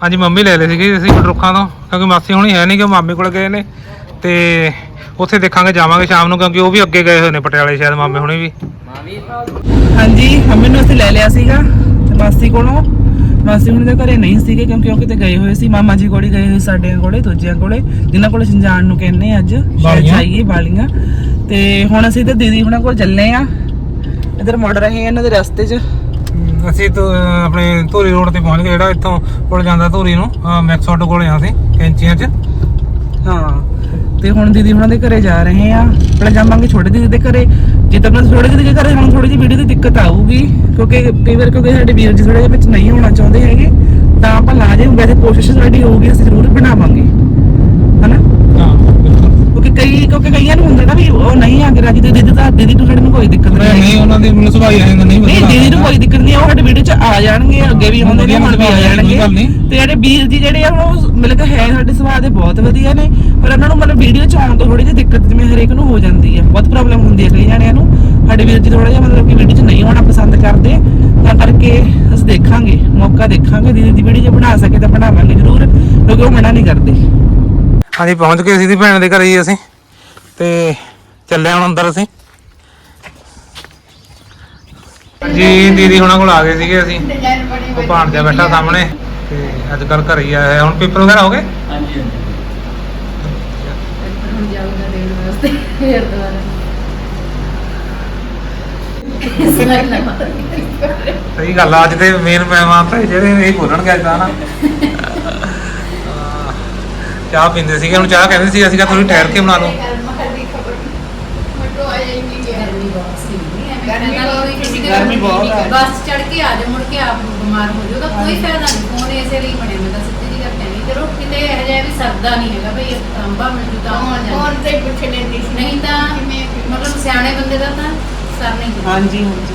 ਹਾਂਜੀ ਮੰਮੀ ਲੈ ਲਏ ਸੀਗੇ ਅਸੀਂ ਰੁੱਖਾਂ ਤੋਂ ਕਿਉਂਕਿ ਮਾਸੀ ਹੁਣੀ ਹੈ ਨਹੀਂ ਕਿ ਮਾਮੇ ਕੋਲ ਗਏ ਨੇ। ਤੇ ਉੱਥੇ ਦੇਖਾਂਗੇ ਜਾਵਾਂਗੇ ਸ਼ਾਮ ਨੂੰ ਕਿਉਂਕਿ ਉਹ ਵੀ ਅੱਗੇ ਗਏ ਹੋਏ ਨੇ ਪਟਿਆਲੇ ਸ਼ਾਇਦ ਮਾਮੇ ਹੁਣੀ ਵੀ। ਹਾਂਜੀ ਮੰਮੀ ਨੂੰ ਅਸੀਂ ਲੈ ਲਿਆ ਸੀਗਾ ਤੇ ਮਾਸੀ ਕੋਲੋਂ। ਮਾਸੀ ਹੁਣ ਦੇ ਘਰੇ ਨਹੀਂ ਸੀਗੇ ਕਿਉਂਕਿ ਉਹ ਕਿਤੇ ਗਏ ਹੋਏ ਸੀ। ਮਾਮਾ ਜੀ ਕੋਲੇ ਗਏ ਹੋਏ ਸਾਡੇ ਕੋਲੇ ਦੂਜਿਆਂ ਕੋਲੇ। ਜਿਨ੍ਹਾਂ ਕੋਲੇ ਅਸੀਂ ਜਾਣ ਨੂੰ ਕਹਿੰਦੇ ਆ ਅੱਜ ਸ਼ਾਇਦ। ਜਾਈਏ ਬਾਲੀਆਂ। ਤੇ ਹੁਣ ਅਸੀਂ ਤੇ ਦੀਦੀ ਹੁਣਾਂ ਕੋਲ ਚੱਲੇ ਆ। ਇਧਰ ਮੁੜ ਰਹੇ ਆ ਇਹਨਾਂ ਦੇ ਰਸਤੇ 'ਚ। ਅਸੀਂ ਆਪਣੇ ਧੂਰੀ ਰੋਡ ਤੇ ਪਹੁੰਚ ਗਏ, ਜਿਹੜਾ ਇੱਥੋਂ ਕੋਲ ਜਾਂਦਾ ਧੂਰੀ ਨੂੰ ਮੈਕਸ ਆਟੋ ਕੋਲੇ ਆ ਅਸੀਂ, ਕੈਂਚੀਆਂ 'ਚ। ਹਾਂ, ਤੇ ਹੁਣ ਦੀਦੀ ਉਹਨਾਂ ਦੇ ਘਰੇ ਜਾ ਰਹੇ ਆ। ਪਹਿਲਾਂ ਜਾਵਾਂਗੇ ਛੋਟੇ ਦੀਦੀ ਦੇ ਘਰੇ। ਜੇ ਤਾਂ ਮੈਂ ਛੋਟੇ ਘਰੇ, ਹੁਣ ਥੋੜੀ ਜਿਹੀ ਵੀਡੀਓ ਦੀ ਦਿੱਕਤ ਆਊਗੀ, ਕਿਉਂਕਿ ਕਈ ਵਾਰ ਕਿਉਂਕਿ ਸਾਡੇ ਵੀਰ ਜੀ ਥੋੜੇ ਜਿਹੇ ਵਿੱਚ ਨਹੀਂ ਹੋਣਾ ਚਾਹੁੰਦੇ ਹੈਗੇ, ਤਾਂ ਆਪਾਂ ਲਾ ਜੇ, ਵੈਸੇ ਕੋਸ਼ਿਸ਼ ਸਾਡੀ ਹੋਊਗੀ, ਅਸੀਂ ਜ਼ਰੂਰ ਬਣਾਵਾਂਗੇ ਹਨਾ ਹਾਂ ਬਿਲਕੁਲ ਕਿਉਂਕਿ ਕਈ ਕਿਉਂਕਿ ਕਈਆਂ ਨੂੰ ਹੁੰਦਾ ਨਾ ਵੀ ਉਹ ਨਹੀਂ ਆ ਰਾਜੀ ਤੇ ਦੀਦੀ ਤਾਂ ਦੀਦੀ ਨੂੰ ਸਾਡੇ ਨੂੰ ਕੋਈ ਦਿੱਕਤ ਨਹੀਂ ਨਹੀਂ ਉਹਨਾਂ ਦੀ ਮੈਨੂੰ ਸੁਭਾਈ ਆਇਆ ਨਹੀਂ ਨਹੀਂ ਦੀਦੀ ਨੂੰ ਕੋਈ ਦਿੱਕਤ ਨਹੀਂ ਉਹ ਸਾਡੇ ਵੀਡੀਓ 'ਚ ਆ ਜਾਣਗੇ ਅੱਗੇ ਵੀ ਆਉਂਦੇ ਨੇ ਹੁਣ ਵੀ ਆ ਜਾਣਗੇ। ਤੇ ਜਿਹੜੇ ਵੀਰ ਜੀ ਜਿਹੜੇ ਆ ਉਹ ਮਤਲਬ ਕਿ ਹੈ ਸਾਡੇ ਸੁਭਾਅ ਦੇ ਬਹੁਤ ਵਧੀਆ ਨੇ ਪਰ ਉਹਨਾਂ ਨੂੰ ਮਤਲਬ ਵੀਡੀਓ 'ਚ ਆਉਣ ਤੋਂ ਥੋੜੀ ਜਿਹੀ ਦਿੱਕਤ ਜਿਵੇਂ ਹਰੇਕ ਨੂੰ ਹੋ ਜਾਂਦੀ ਹੈ ਬਹੁਤ ਪ੍ਰੋਬਲਮ ਹੁੰਦੀ ਹੈ ਕਈ ਜਣਿਆਂ ਨੂੰ। ਸਾਡੇ ਵੀਰ ਜੀ ਥੋੜਾ ਜਿਹਾ ਮਤਲਬ ਕਿ ਵੀਡੀਓ 'ਚ ਨਹੀਂ ਆਉਣਾ ਪਸੰਦ ਕਰਦੇ ਤਾਂ ਕਰਕੇ ਅਸੀਂ ਦੇਖਾਂਗੇ ਮੌਕਾ ਦੇਖਾਂਗੇ ਦੀਦੀ ਦੀ ਵੀਡੀਓ ਜੇ ਬਣਾ ਸਕੇ ਤਾਂ ਬਣਾਵਾਂਗੇ ਜ਼ਰੂਰ ਕਿਉਂਕਿ ਉਹ ਮਨਾ ਨਹੀਂ ਕਰਦੇ। ਹਾਂਜੀ ਪਹੁੰਚ ਗਏ ਸੀ ਦੀ ਭੈਣ ਦੇ ਘਰੇ ਹੀ ਅਸੀਂ। ਤੇ ਚੱਲੇ ਹੁਣ ਅੰਦਰ ਅਸੀਂ। ਜੀ ਦੀਦੀ ਹੁਣਾਂ ਕੋਲ ਆ ਗਏ ਸੀਗੇ ਅਸੀਂ। ਉਹ ਭਾਣਜਾ ਬੈਠਾ ਸਾਹਮਣੇ। ਤੇ ਅੱਜ ਕੱਲ ਘਰੇ ਹੀ ਆਇਆ ਹੈ। ਹੁਣ ਪੇਪਰ ਵਗੈਰਾ ਹੋ ਗਏ? ਹਾਂਜੀ ਹਾਂਜੀ। ਹੁਣ ਜਾਊਗਾ ਦੇਣ ਵਾਸਤੇ ਫੇਰ ਦੁਬਾਰਾ ਸਹੀ ਗੱਲ ਆ ਅੱਜ ਦੇ ਮੇਨ ਮਹਿਮਾਨ ਤਾਂ ਜਿਹੜੇ ਇਹ ਬੋਲਣਗੇ ਅੱਜ ਤਾਂ ਨਾ। ਚਾਹ ਪੀਂਦੇ ਸੀਗੇ ਹੁਣ ਚਾਹ ਕਹਿੰਦੇ ਸੀ ਅਸੀਂ ਕਿਹਾ ਥੋੜੀ ਠਹਿਰ ਕੇ ਬਣਾ ਲਓ। ਗਰਮੀ ਬਹੁਤ ਸੀ ਗਰਮੀ ਬਹੁਤ ਸੀ, ਗਰਮੀ ਬਹੁਤ ਆ। ਬਸ ਚੜ ਕੇ ਆ ਜਾ ਮੁੜ ਕੇ ਆਪ ਬਿਮਾਰ ਹੋ ਜਾਊਗਾ ਕੋਈ ਫਾਇਦਾ ਨਹੀਂ ਫੋਨ ਇਸੇ ਲਈ ਬਣਿਆ ਮੈਂ ਤਾਂ ਸਿੱਧੀ ਜੀ ਗੱਲ ਕਹਿੰਦੀ ਚਲੋ ਕਿਤੇ ਇਹ ਜਿਹਾ ਵੀ ਸਰਦਾ ਨਹੀਂ ਹੈਗਾ ਭਈ ਅੰਬਾ ਮਿਲ ਜੂ ਤਾਂ ਹੋ ਜਾਂਦਾ ਨਹੀਂ ਤਾਂ ਮਤਲਬ ਸਿਆਣੇ ਬੰਦੇ ਦਾ ਤਾਂ ਸਰ ਨਹੀਂ ਹੁੰਦਾ। ਹਾਂਜੀ ਹਾਂਜੀ।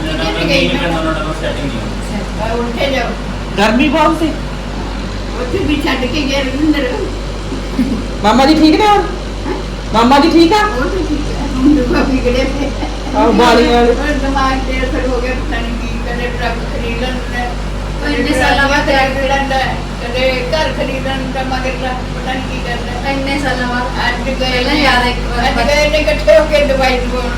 ਇਹਨਾਂ ਦਾ ਗਈ ਮੈਂ। ਉਹਨਾਂ ਨਾਲ ਸੈਟਿੰਗ ਨਹੀਂ ਹੋਈ। ਗਰਮੀ ਬਹੁਤ ਸੀ। ਉੱਥੇ ਵੀ ਛੱਡ ਕੇ ਗਿਆ ਰਵਿੰਦਰ ਮਾਮਾ ਜੀ ਠੀਕ ਨੇ ਹੁਣ ਮਾਮਾ ਜੀ ਠੀਕ ਆ ਉਹ ਤਾਂ ਠੀਕ ਹੈ ਹੁਣ ਦੁਆ ਵਿਗੜੇ ਪਏ ਆਹ ਬਾਲੀ ਵਾਲੇ। ਉਹ ਦਿਮਾਗ ਤੇ ਅਸਰ ਹੋ ਗਿਆ ਪਤਾ ਨਹੀਂ ਕੀ ਕਦੇ ਟਰੱਕ ਖਰੀਦਣ ਦਾ ਉਹ ਇੰਨੇ ਸਾਲਾਂ ਬਾਅਦ ਟਰੱਕ ਖਰੀਦਣ ਦਾ ਕਦੇ ਘਰ ਖਰੀਦਣ ਦਾ ਮਗਰ ਦਾ ਪਤਾ ਨਹੀਂ ਕੀ ਕਰਦਾ ਇੰਨੇ ਸਾਲਾਂ ਬਾਅਦ ਅੱਜ ਗਏ ਪਹਿਲਾਂ ਯਾਦ ਹੈ ਇੱਕ ਵਾਰ ਅੱਜ ਗਏ ਨੇ ਇਕੱਠੇ ਹੋ ਕੇ ਦਵਾਈ ਦਵਾਉਣ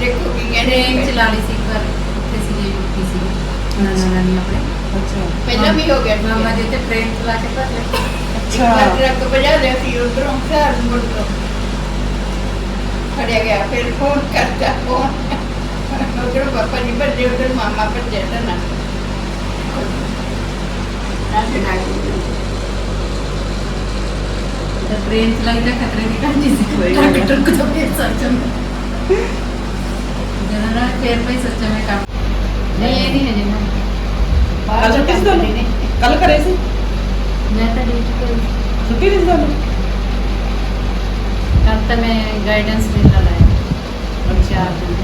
ਦੇਖੋ ਕੀ ਕਹਿੰਦੇ ਟ੍ਰੇਨ ਚਲਾ ਲਈ ਸੀ ਇੱਕ ਵਾਰ ਉੱਥੇ ਸੀ ਉੱਠੀ ਸੀ ਨਾਨਾ ਨਾਨੀ ਆਪਣੇ ਅੱਛਾ ਪਹਿਲਾਂ ਵੀ ਹੋ ਗਿਆ ਸੀ। ਮਾਮਾ ਜੀ ਤੇ ਟ੍ਰੇਨ ਚਲਾ ਕੇ ਭਰ ਲਿਆ ਇੱਕ ਵਾਰ ਟਰੱਕ ਵਜਾ ਲਿਆ ਸੀ ਉਧਰੋਂ ਘਰ ਮੁੜ ਤੋਂ ਖੜਿਆ ਗਿਆ ਫਿਰ ਫੋਨ ਕਰਤਾ ਫੋਨ ਉਧਰੋਂ ਪਾਪਾ ਜੀ ਭੱਜੇ ਉਧਰ ਮਾਮਾ ਭੱਜਿਆ ਤਾਂ ਨਾ ਨਾ ਸੁਣਾ ਤਾਂ ਟ੍ਰੇਨ ਚਲਾਈ ਤਾਂ ਖਤਰੇ ਦੀ ਘੰਟੀ ਸੀ ਕੋਈ ਕੋਈ ਗੱਲ ਟਰੱਕ ਤੋਂ ਫਿਰ ਸੱਚ ਮੈਂ ਜਨਾ ਨਾ ਫੇਰ ਭਾਈ ਕੱਲ ਛੁੱਟੀ ਸੀ ਤੁਹਾਨੂੰ? ਕੱਲ ਕਰੇ ਸੀ? ਮੈਂ ਤਾਂ ਡਿਊਟੀ ਕਰ ਛੁੱਟੀ ਨਹੀਂ ਸੀ ਤੁਹਾਨੂੰ? ਕੱਲ ਤਾਂ ਮੈਂ ਗਾਈਡੈਂਸ ਦੇਣਾ ਲਾਇਆ ਚਾਰ ਦਿਨ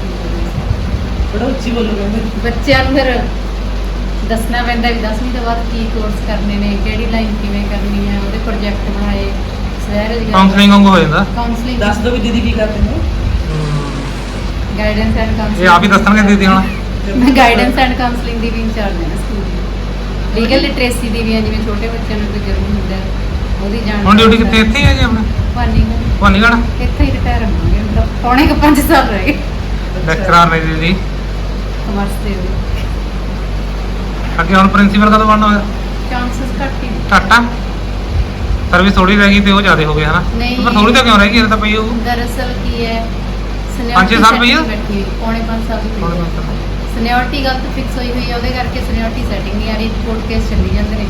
ਬੜਾ ਉੱਚੀ ਬੋਲੋਗੇ ਫਿਰ ਬੱਚਿਆਂ ਨੂੰ ਫਿਰ ਦੱਸਣਾ ਪੈਂਦਾ ਵੀ 10ਵੀਂ ਤੋਂ ਬਾਅਦ ਕੀ ਕੋਰਸ ਕਰਨੇ ਨੇ ਕਿਹੜੀ ਲਾਈਨ ਕਿਵੇਂ ਕਰਨੀ ਹੈ ਉਹਦੇ ਪ੍ਰੋਜੈਕਟ ਬਣਾਏ ਸਵੈ ਰੋਜ਼ਗਾਰ ਕਾਉਂਸਲਿੰਗ ਵਾਂਗੂ ਹੋ ਜਾਂਦਾ। ਕਾਉਂਸਲਿੰਗ ਦੱਸ ਦੋ ਵੀ ਦੀਦੀ ਕੀ ਕਰਦੇ ਨੇ। ਗਾਈਡੈਂਸ ਐਂਡ ਕਾਉਂਸਲਿੰਗ ਇਹ ਆਪ ਹੀ ਦੱਸਣਗੇ ਦੀਦੀ ਹੁਣ। ਮੈਂ ਗਾਈਡੈਂਸ ਐਂਡ ਕਾਉਂਸਲਿੰਗ ਦੀ ਵੀ ਇੰਚਾਰਜ ਹਾਂ। ਸਕੂਲ ਦੀ ਲੀਗਲ ਲਿਟਰੇਸੀ ਦੀ ਵੀ ਹੈ ਜਿਵੇਂ ਛੋਟੇ ਬੱਚਿਆਂ ਨੂੰ ਕੋਈ ਜ਼ਰੂਰ ਹੁੰਦਾ ਹੈ, ਉਹਦੀ ਜਾਣ ਹੁਣ ਡਿਊਟੀ ਕਿੱਥੇ ਇੱਥੇ ਹੀ ਹੈ ਜੀ ਆਪਣੇ? ਪਾਣੀ ਭਵਾਨੀਗੜ੍ਹ ਇੱਥੇ ਹੀ ਰਿਟਾਇਰ ਹੋਵਾਂਗੇ ਮਤਲਬ ਪੌਣੇ ਕੁ 5 ਸਾਲ ਰਹਿ ਗਏ। ਲੈਕਚਰਰ ਨੇ ਜੀ ਕਮਰਸ ਦੇ ਅੱਗੇ ਹੁਣ ਪ੍ਰਿੰਸੀਪਲ ਕਦੋਂ ਬਣਨਾ ਹੋਇਆ? ਚਾਂਸਸ ਘੱਟ ਹੀ ਨੇ। ਟਾਟਾ ਸਰਵਿਸ ਥੋੜੀ ਰਹਿ ਗਈ ਤੇ ਉਹ ਜ਼ਿਆਦਾ ਹੋ ਗਏ ਹਨਾ? ਨਹੀਂ। ਪਰ ਥੋੜੀ ਤਾਂ ਕਿਉਂ ਰਹਿ ਗਈ ਇਹ ਤਾਂ ਪਈ ਹੋਊ। ਦਰਅਸਲ ਕੀ ਹੈ ਪੰਜ ਛੇ ਸਾਲ ਪਈ ਆ? ਬੈਠੀ ਹੋਈ, ਪੌਣੇ 5 ਸਾਲ ਦੀ ਪਈ ਬਹੁਤ ਸੀਨੀਅਰਟੀ ਗਲਤ ਫਿਕਸ ਹੋਈ ਹੋਈ ਹੈ ਉਹਦੇ ਕਰਕੇ ਸੀਨੀਅਰਟੀ ਸੈਟਿੰਗ ਨਹੀਂ ਆ ਰਹੀ ਕੋਰਟ ਕੇਸ ਚੱਲੀ ਜਾਂਦੇ ਨੇ।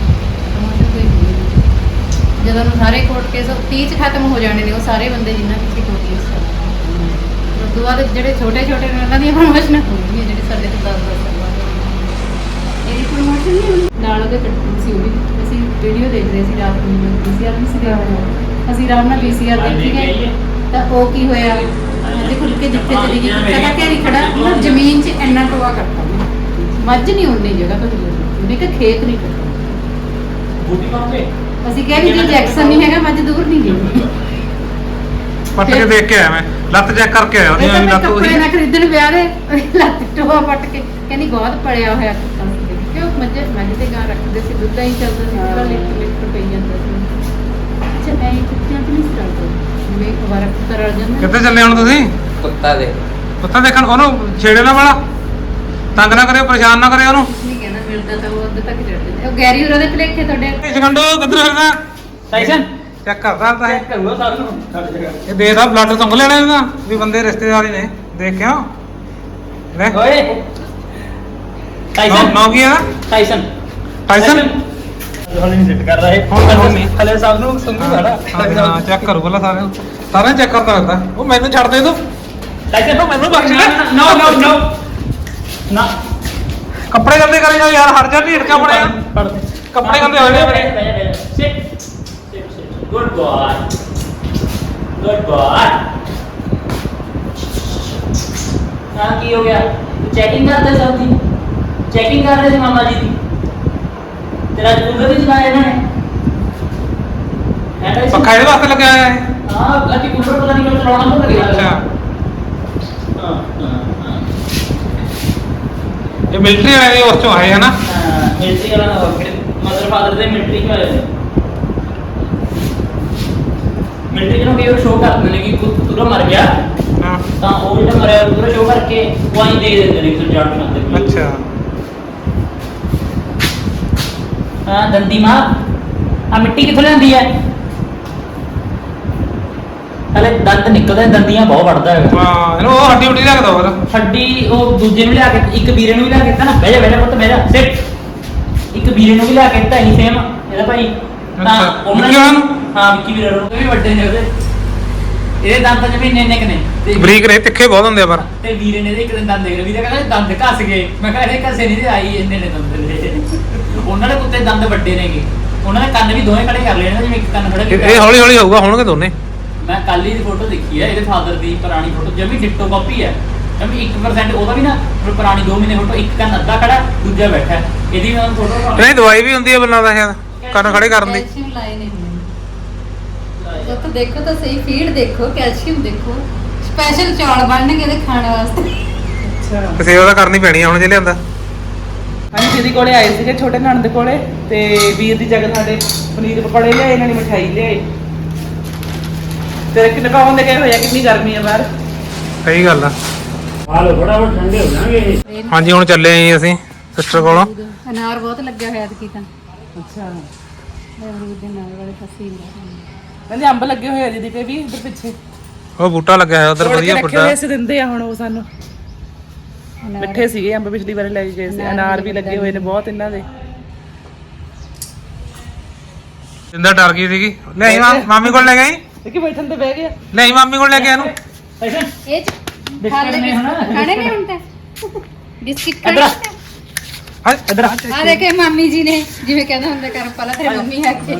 ਪ੍ਰਮੋਸ਼ਨ ਕੋਈ ਹੁੰਦੀ ਨਹੀਂ ਜਦੋਂ ਨੂੰ ਸਾਰੇ ਕੋਰਟ ਕੇਸ 30 ਚ ਖਤਮ ਹੋ ਜਾਣੇ ਨੇ ਉਹ ਸਾਰੇ ਬੰਦੇ ਜਿਨ੍ਹਾਂ ਪਿੱਛੇ ਕੋਰਟ ਕੇਸ ਚੱਲਦੇ ਨੇ। ਉਸ ਤੋਂ ਬਾਅਦ ਜਿਹੜੇ ਛੋਟੇ ਛੋਟੇ ਨੇ ਉਹਨਾਂ ਦੀਆਂ ਪ੍ਰਮੋਸ਼ਨਾਂ ਹੋਣਗੀਆਂ ਜਿਹੜੇ ਸਾਡੇ ਤੋਂ 10 10 ਸਾਲ ਬਾਅਦ। ਪ੍ਰਮੋਸ਼ਨ ਨਹੀਂ ਹੋਣੀ ਨਾਲ ਉਹਦੇ ਕੱਟੂ ਸੀ ਉਹ ਵੀ ਅਸੀਂ ਵੀਡੀਓ ਦੇਖ ਰਹੇ ਸੀ ਰਾਤ ਨੂੰ ਪੀਸੀਆਰ ਨਹੀਂ ਸੀ ਦੇਖ ਅਸੀਂ ਆਰਾਮ ਨਾਲ ਪੀਸੀਆਰ ਦੇਖੀ ਗਏ। ਹੈ। ਤਾਂ ਉਹ ਕੀ ਹੋਇਆ? ਅੱਜ ਖੁੱਲ ਕੇ ਜਿੱਥੇ ਚਲੀ ਗਈ। ਕਦਾ ਘੇਰੀ ਖੜਾ? ਨਾ ਇੰਨਾ ਟੋਆ ਕਰਤਾ ਉਹਨੇ। ਮੱਝ ਨਹੀਂ ਉਨੀ ਜਗ੍ਹਾ ਤੋਂ ਜੁੜੀ ਉਹਨੇ ਕਿ ਖੇਤ ਨਹੀਂ ਕੱਟਣਾ ਬੂਟੀ ਪਾਉਂਗੇ ਅਸੀਂ ਕਿਹਾ ਵੀ ਜੇ ਜੈਕਸਨ ਨਹੀਂ ਹੈਗਾ ਮੱਝ ਦੂਰ ਨਹੀਂ ਗਈ। ਪੱਟ ਕੇ ਦੇਖ ਕੇ ਆਇਆ ਮੈਂ। ਲੱਤ ਚੈੱਕ ਕਰਕੇ ਆਇਆ ਉਹਦੀ ਇਹ ਤਾਂ ਵੀ ਮੈਂ ਲੱਤ ਕੱਪੜੇ ਉਹੀ ਨਾ ਖਰੀਦਣ ਵਿਆਹ ਦੇ ਲੱਤ ਟੋਆ ਪੱਟ ਕੇ। ਕਹਿੰਦੀ ਬਹੁਤ ਪੜਿਆ ਹੋਇਆ ਕੁੱਤਾ ਸੀ। ਕਿਉਂ ਮੱਝ ਮੱਝ ਤੇ ਗਾਂ ਰੱਖਦੇ ਸੀ ਦੁੱਧ ਹੀ ਚੱਲਦਾ ਸੀ ਜਿਹੜਾ ਲੀਟਰ ਲੀਟਰ ਪਈ ਜਾਂਦਾ ਸੀ। ਅੱਛਾ ਐ ਕੁੱਤਿਆਂ ਤੇ ਨਹੀਂ ਸਟਾਰਟ ਵੇ ਵਾਰ ਕਰਲ ਜਾਂਦਾ। ਕਿੱਥੇ ਚੱਲੇ ਹੁਣ ਤੁਸੀਂ? ਕੁੱਤਾ ਦੇ ਕੁੱਤਾ ਦੇਖਣ ਉਹਨੂੰ ਛੇੜੇ ਨਾ ਵਾਲਾ? ਤੰਗ ਨਾ ਕਰਿਓ ਪਰੇਸ਼ਾਨ ਨਾ ਕਰਿਓ ਉਹਨੂੰ। ਨਹੀਂ ਕਹਿੰਦਾ ਮਿਲਦਾ ਤਾਂ ਉਹ ਅੱਧ ਤੱਕ ਚੜ ਜਾਂਦਾ ਉਹ ਗੈਰੀ ਹੋਰਾਂ ਦੇ ਭਲੇਖੇ ਤੁਹਾਡੇ? ਇਹ ਸਕੰਡੋ ਕਿੱਧਰ ਫਿਰਦਾ ਟਾਈਸਨ ਚੈੱਕ ਕਰਦਾ ਤਾਂ ਇਹ। ਕਰੂਗਾ ਸਾਰ ਨੂੰ। ਇਹ ਦੇ ਦਾ ਬਲੱਡ ਸੰਗ ਲੈਣਾ ਇਹਦਾ ਵੀ ਬੰਦੇ ਰਿਸ਼ਤੇਦਾਰ ਹੀ ਨੇ। ਦੇਖ ਕਿਉਂ? ਲੈ। ਓਏ। ਨੌ ਟਾਈਸਨ ਨੌ ਕੀ ਹੈ ਟਾਈਸਨ ਟਾਈਸਨ ਹਲੇ ਨਹੀਂ ਸਿੱਟ ਕਰ ਰਹੇ ਹੁਣ ਤਾਂ ਹੁਣ ਨਹੀਂ। ਹਲੇ ਸਭ ਨੂੰ ਸੰਗੂਗਾ ਨਾ ਹਾਂ ਹਾਂ ਚੈੱਕ ਕਰੂ ਪਹਿਲਾਂ ਸਾਰਿਆਂ ਨੂੰ। ਸਾਰਿਆਂ ਚੈੱਕ ਕਰਦਾ ਹੁੰਦਾ ਉਹ ਮੈਨੂੰ ਛੱਡ ਦੇ ਤੂੰ। ਟਾਈਸਨ ਨੂੰ ਮੈਨੂੰ ਬਖਸ਼ ਲੈ ਨੋ ਨੋ ਨੋ। ਨਾ ਕੱਪੜੇ ਗੰਦੇ ਕਰੀ ਜਾ ਯਾਰ ਹਟ ਜਾ ਢੀਠ ਕਾ ਬਣਿਆ ਪੜ ਦੇ ਕੱਪੜੇ ਗੰਦੇ ਹੋਏ ਨੇ ਮੇਰੇ sit sit good boy good boy ਨਾ ਕੀ ਹੋ ਗਿਆ ਚੈਕਿੰਗ ਕਰਦੇ ਸਭ ਦੀ ਚੈਕਿੰਗ ਕਰ ਰਹੇ ਸੀ ਮਾਮਾ ਜੀ ਦੀ ਤੇਰਾ ਕੂਲਰ ਵੀ ਚਲਾਇਆ ਇਹਨਾਂ ਨੇ ਹੈ ਟਾਈਸਨ? ਪੱਖਾ ਇਹਦੇ ਵਾਸਤੇ ਲੱਗਿਆ ਹੋਇਆ ਹੈ ਹਾਂ ਗੱਡੀ ਕੂਲਰ ਪਤਾ ਨਹੀਂ ਕਿਉਂ ਚਲਾਉਣਾ ਭੁੱਲ ਗਿਆ ਅੱਛਾ ਹਾਂ ਹਾਂ ਹਾਂ ਇਹ ਮਿਲਟਰੀ ਵਾਲੇ ਉਸ ਚੋਂ ਆਏ ਹਨਾ? ਮਿਲਟਰੀ ਵਾਲਾ ਨਾ ਹੋਵੇ ਮਦਰ ਫਾਦਰ ਦੇ ਮਿਲਟਰੀ ਚ ਹੋਏ ਮਿਲਟਰੀ ਨੂੰ ਵੀ ਸ਼ੋਅ ਕਰਦੇ ਨੇ ਕਿ ਪੁੱਤ ਪੂਰਾ ਮਰ ਗਿਆ ਹਾਂ। ਤਾਂ ਉਹ ਜਿਹੜਾ ਮਰਿਆ ਪੂਰਾ ਸ਼ੋਅ ਕਰਕੇ ਉਹ ਆਈ ਦੇ ਦਿੰਦੇ ਨੇ ਕਿ ਖਾਂਦੇ ਨੇ ਅੱਛਾ। ਹਾਂ ਦੰਦੀ ਮਾਂ ਆ ਮਿੱਟੀ ਕਿੱਥੋਂ ਲਿਆਂਦੀ ਹੈ ਹਲੇ ਦੰਦ ਨਿਕਲਦੇ ਦੰਦੀਆਂ ਬਹੁਤ ਵੜਦਾ ਹੈਗਾ ਹਾਂ ਇਹਨੂੰ ਉਹ ਹੱਡੀ ਉੱਡੀ ਰੱਖ ਦੋ ਫਿਰ। ਹੱਡੀ ਉਹ ਦੂਜੇ ਨੂੰ ਲਿਆ ਕੇ ਇੱਕ ਵੀਰੇ ਨੂੰ ਵੀ ਲਿਆ ਕੇ ਦਿੱਤਾ ਨਾ। ਬਹਿ ਜਾ ਬਹਿ ਜਾ ਪੁੱਤ ਬਹਿ ਜਾ। ਸਿੱਟ। ਇੱਕ ਵੀਰੇ ਨੂੰ ਵੀ ਲਿਆ ਕੇ ਦਿੱਤਾ ਹੀ ਸੇਮ ਇਹਦਾ ਭਾਈ ਤਾਂ ਉਹਨਾਂ ਨੂੰ? ਹਾਂ ਵਿੱਕੀ ਵੀਰੇ ਨੂੰ ਵੀ ਵੱਡੇ ਨੇ ਉਹਦੇ। ਇਹਦੇ ਦੰਦ ਜਿਵੇਂ ਇੰਨੇ ਇੰਨੇ ਕੁ ਨੇ। ਤੇ ਬਰੀਕ ਨੇ ਤਿੱਖੇ ਬਹੁਤ ਹੁੰਦੇ ਆ ਪਰ। ਤੇ ਵੀਰੇ ਨੇ ਇਹਦੇ ਇੱਕ ਦਿਨ ਦੰਦ ਦੇਖ ਲਏ ਵੀਰੇ ਕਹਿੰਦਾ ਦੰਦ ਘਸ ਗਏ। ਮੈਂ ਕਿਹਾ ਇਹਦੇ ਘਸੇ ਨਹੀਂ ਤੇ ਆਈ ਇੰਨੇ ਨੇ ਦੰਦ ਨੇ। ਉਹਨਾਂ ਦੇ ਕੁੱਤੇ ਦੰਦ ਵੱਡੇ ਨੇਗੇ। ਉਹਨਾਂ ਦੇ ਕੰਨ ਵੀ ਦੋਵੇਂ ਖੜੇ ਕਰ ਲਏ ਨੇ ਜਿਵੇਂ ਇੱਕ ਕੰਨ ਖੜਾ ਇਹ ਹੌਲੀ ਹੌਲੀ ਹੋਊਗਾ ਹੋਣਗੇ ਦੋਨੇ। ਮੈਂ ਕੱਲ ਹੀ ਦੀ ਫੋਟੋ ਦੇਖੀ ਹੈ ਇਹਦੇ ਫਾਦਰ ਦੀ ਪੁਰਾਣੀ ਫੋਟੋ ਜਮੀ ਡਿਟੋ ਕਾਪੀ ਹੈ। ਜਮੀ 1% ਉਹਦਾ ਵੀ ਨਾ ਪੁਰਾਣੀ 2 ਮਹੀਨੇ ਫੋਟੋ ਇੱਕ ਕੰਨ ਅੱਧਾ ਖੜਾ ਦੂਜਾ ਬੈਠਾ ਹੈ। ਇਹਦੀ ਮੈਂ ਫੋਟੋ ਨਹੀਂ ਦਵਾਈ ਵੀ ਹੁੰਦੀ ਹੈ ਬੰਨਾ ਦਾ ਸ਼ਾਇਦ ਕੰਨ ਖੜੇ ਕਰਨ ਦੀ। ਕੈਲਸ਼ੀਅਮ ਲਾਏ ਨੇ ਦੇਖੋ ਦੇਖੋ ਤਾਂ ਸਹੀ ਫੀਡ ਦੇਖੋ ਕੈਲਸ਼ੀਅਮ ਦੇਖੋ। ਸਪੈਸ਼ਲ ਚੌਲ ਬਣਨਗੇ ਇਹਦੇ ਖਾਣ ਵਾਸਤੇ। ਅੱਛਾ। ਤੇ ਸੇਵਾ ਤਾਂ ਕਰਨੀ ਪੈਣੀ ਆ ਹੁਣ ਜੇ ਲਿਆਂਦਾ। ਹਾਂਜੀ ਦੀਦੀ ਕੋਲੇ ਆਏ ਸੀਗੇ ਛੋਟੇ ਨਣਦ ਕੋਲੇ ਤੇ ਵੀਰ ਦੀ ਜਗ੍ਹਾ ਸਾਡੇ ਪਨੀਰ ਪਕੌੜੇ ਲਿਆਏ ਇਹਨਾਂ ਨੇ ਮਠਾਈ ਲਿਆਏ ਤੇ ਕਿੰਨੇ ਕਾਉਂ ਦੇ ਗਏ ਹੋਇਆ ਕਿੰਨੀ ਗਰਮੀ ਆ ਬਾਹਰ? ਸਹੀ ਗੱਲ ਆ। ਹਾਲੋ ਫਟਾਫਟ ਠੰਡੇ ਹੋ ਜਾਣਗੇ ਹਾਂਜੀ ਹੁਣ ਚੱਲੇ ਆਂ ਅਸੀਂ ਸਿਸਟਰ ਕੋਲੋਂ। ਅਨਾਰ ਬਹੁਤ ਲੱਗਿਆ ਹੋਇਆ ਸੀ ਤਾਂ। ਅੱਛਾ। ਅਮਰੂਦ ਦੇ ਨਾਲ ਵਾਲੇ ਫਸੀ ਕਹਿੰਦੇ ਅੰਬ ਲੱਗੇ ਹੋਏ ਆ ਦੀਦੀ ਤੇ ਵੀ ਇੱਧਰ ਪਿੱਛੇ। ਉਹ ਬੂਟਾ ਲੱਗਿਆ ਹੋਇਆ ਉਧਰ ਕੇ ਵਧੀਆ ਰੱਖੇ ਬੂਟਾ। ਹੋਏ ਸੀ ਦਿੰਦੇ ਆ ਹੁਣ ਉਹ ਸਾਨੂੰ। ਮਿੱਠੇ ਸੀਗੇ ਅੰਬ ਪਿਛਲੀ ਵਾਰ ਲੈ ਕੇ ਗਏ ਸੀ। ਅਨਾਰ ਵੀ ਲੱਗੇ ਹੋਏ ਨੇ ਬਹੁਤ ਇਹਨਾਂ ਦੇ। ਜਿੰਦਾ ਡਰ ਗਈ ਸੀਗੀ। ਲੈ ਆਈ ਮਾਮੀ ਕੋਲ ਲੈ ਗਈ? ਦੇਖੀ ਬੈਠਣ ਤੇ ਬਹਿ ਗਿਆ? ਆਈ ਮਾਮੀ ਕੋਲ ਲੈ ਕੇ ਇਹਨੂੰ। ਇਹ ਚ ਖਾਣੇ ਨੇ ਹਨਾ? ਖਾਣੇ ਨਹੀਂ ਹੁਣ ਤਾਂ? ਬਿਸਕਿਟ ਖਾਣੇ। ਹਾਂ ਇਧਰ ਆ। ਦੇਖੇ ਮਾਮੀ ਜੀ ਨੇ ਜਿਵੇਂ ਕਹਿੰਦਾ ਹੁੰਦਾ ਕਰ ਪਹਿਲਾਂ ਤੇਰੀ ਮੰਮੀ ਆ ਕੇ।